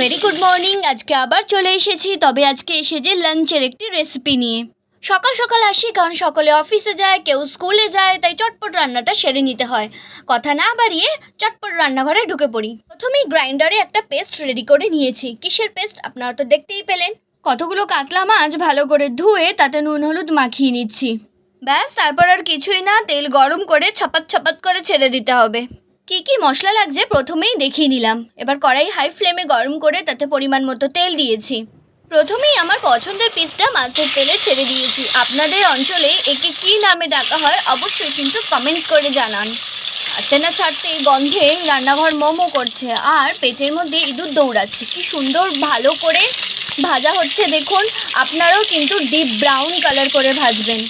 Very good morning আজকে আবার চলে এসেছি, তবে আজকে এসেছে লাঞ্চের একটি রেসিপি নিয়ে। সকাল সকাল আসি, কারণ সকলে অফিসে যায়, কেউ স্কুলে যায়, তাই চটপট রান্নাটা সেরে নিতে হয়। কথা না বাড়িয়ে চটপট রান্নাঘরে ঢুকে পড়ি। প্রথমেই গ্রাইন্ডারে একটা পেস্ট রেডি করে নিয়েছি। কিসের পেস্ট আপনারা তো দেখতেই পেলেন। কতগুলো কাতলা মাছ ভালো করে ধুয়ে তাতে নুন, হলুদ মাখিয়ে নিচ্ছি। ব্যাস, তারপর আর কিছুই না, তেল গরম করে ছপাত ছপাত করে ছেড়ে দিতে হবে। কি কি মশলা লাগছে? প্রথমেই দেখিয়ে নিলাম। এবার কড়াই হাই ফ্লেমে গরম করে তাতে পরিমাণ মতো তেল দিয়েছি। প্রথমেই আমার পছন্দের পিসটা মাছের তেলে ছেড়ে দিয়েছি। আপনাদের অঞ্চলে একে কী নামে ডাকা হয় অবশ্যই কিন্তু কমেন্ট করে জানান। ছাড়তে না ছাড়তে গন্ধে রান্নাঘর মোমো করছে। আর পেটের মধ্যে ইঁদুর দৌড়াচ্ছে। কি সুন্দর ভালো করে ভাজা হচ্ছে দেখুন। আপনারাও কিন্তু ডিপ ব্রাউন কালার করে ভাজবেন।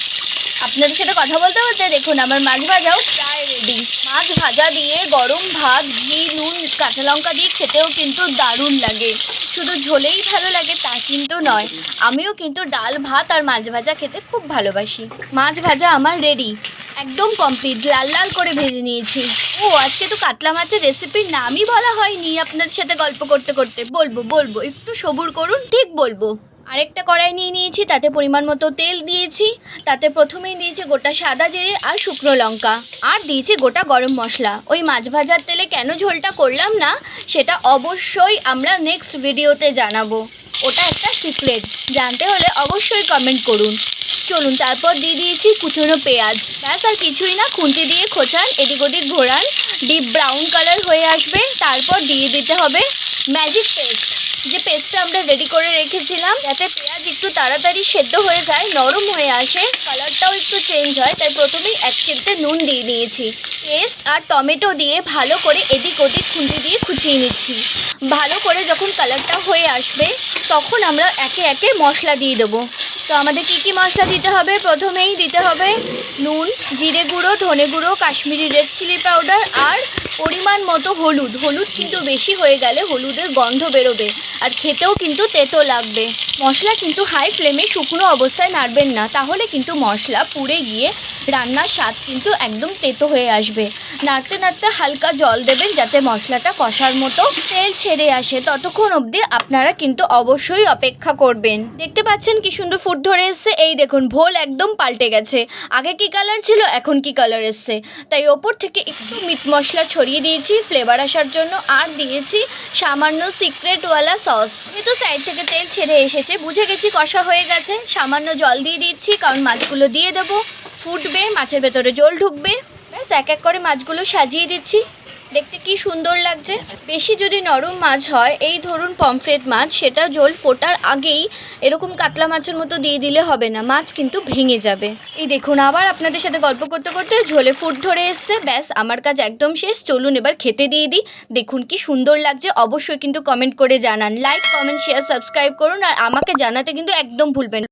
আপনাদের সাথে কথা বলতে বলতে দেখুন, আমার মাছ ভাজাও প্রায় রেডি মাছ ভাজা দিয়ে গরম ভাত, ঘি, নুন, কাঁচা লঙ্কা দিয়ে খেতেও কিন্তু দারুণ লাগে। শুধু ঝোলেই ভালো লাগে তা কিন্তু নয়, আমিও কিন্তু ডাল, ভাত আর মাছ ভাজা খেতে খুব ভালোবাসি। মাছ ভাজা আমার রেডি একদম কমপ্লিট লাল লাল করে ভেজে নিয়েছি। ও, আজকে তো কাতলা মাছের রেসিপির নামই বলা হয়নি আপনাদের সাথে গল্প করতে করতে। বলব বলব, একটু সবুর করুন, ঠিক বলব। আরেকটা কড়াই নিয়ে নিয়েছি, তাতে পরিমাণ মতো তেল দিয়েছি, তাতে প্রথমেই দিয়েছি গোটা সাদা জিরে আর শুকনো লঙ্কা, আর দিয়েছি গোটা গরম মশলা। ওই মাছ ভাজার তেলে কেন ঝোলটা করলাম না, সেটা অবশ্যই আমরা নেক্সট ভিডিওতে জানাব। ওটা একটা সিক্রেট জানতে হলে অবশ্যই কমেন্ট করুন। চলুন, তারপর দিয়ে দিয়েছি কুচনো পেঁয়াজ। ব্যাস, আর কিছুই না, খুন্তি দিয়ে খোঁচান, এদিক ওদিক ঘোরান ডিপ ব্রাউন কালার হয়ে আসবে, তারপর দিয়ে দিতে হবে ম্যাজিক পেস্ট যে পেস্টটা আমরা রেডি করে রেখেছিলাম, যাতে পেঁয়াজ একটু তাড়াতাড়ি সেদ্ধ হয়ে যায়, নরম হয়ে আসে কালারটাও একটু চেঞ্জ হয়, তাই প্রথমেই এক চিমটে নুন দিয়ে নিয়েছি। পেস্ট আর টমেটো দিয়ে ভালো করে এদিক ওদিক খুন্তি দিয়ে খুঁচিয়ে নিচ্ছি। ভালো করে যখন কালারটা হয়ে আসবে, তখন আমরা একে একে মশলা দিয়ে দেবো। তো আমাদের কি কি মশলা দিতে হবে? প্রথমেই দিতে হবে নুন, জিরে গুঁড়ো, ধনে গুঁড়ো, কাশ্মীরি রেড চিলি পাউডার আর পরিমাণ মতো হলুদ। হলুদ কিন্তু বেশি হয়ে গেলে হলুদের গন্ধ বেরোবে। আর খেতেও কিন্তু তেতো লাগবে। মশলা কিন্তু হাই ফ্লেমে শুকনো অবস্থায় নাড়বেন না। তাহলে কিন্তু মশলা পুড়ে গিয়ে রান্নার স্বাদ কিন্তু একদম তেতো হয়ে আসবে। নাড়তে নাড়তে হালকা জল দেবেন যাতে মশলাটা কষার মতো তেল ছেড়ে আসে। ততক্ষণ অবধি আপনারা কিন্তু অবশ্যই অপেক্ষা করবেন। দেখতে পাচ্ছেন কি সুন্দর ফুট ধরে এসছে। এই দেখুন, ভোল একদম পাল্টে গেছে। আগে কি কালার ছিল, এখন কি কালার এসছে? তাই ওপর থেকে একটু মিট মশলা ছড়িয়ে দিয়েছি ফ্লেভার আসার জন্য। আর দিয়েছি সামান্য সিক্রেটওয়ালা সস যেহেতু সাইড থেকে তেল ছেড়ে এসেছে বুঝে গেছি কষা হয়ে গেছে। সামান্য জল দিয়ে দিচ্ছি, কারণ মাছগুলো দিয়ে দেবো। ফুটবে, মাছের ভেতরে জল ঢুকবে। ব্যাস, এক এক করে মাছগুলো সাজিয়ে দিচ্ছি। দেখতে কি সুন্দর লাগছে। বেশি যদি নরম মাছ হয়, এই ধরুন পমফ্রেট মাছ, সেটা জল ফোটার আগেই এরকম কাতলা মাছের মতো দিয়ে দিলে হবে না, মাছ কিন্তু ভেঙে যাবে। এই দেখুন, আবার আপনাদের সাথে গল্প করতে করতে ঝোলে ফুট ধরে এসছে। ব্যাস, আমার কাজ একদম শেষ, চলুন এবার খেতে দিয়ে দিই। দেখুন কি সুন্দর লাগছে, অবশ্যই কিন্তু কমেন্ট করে জানান। লাইক কমেন্ট শেয়ার সাবস্ক্রাইব করুন আর আমাকে জানাতে কিন্তু একদম ভুলবেন।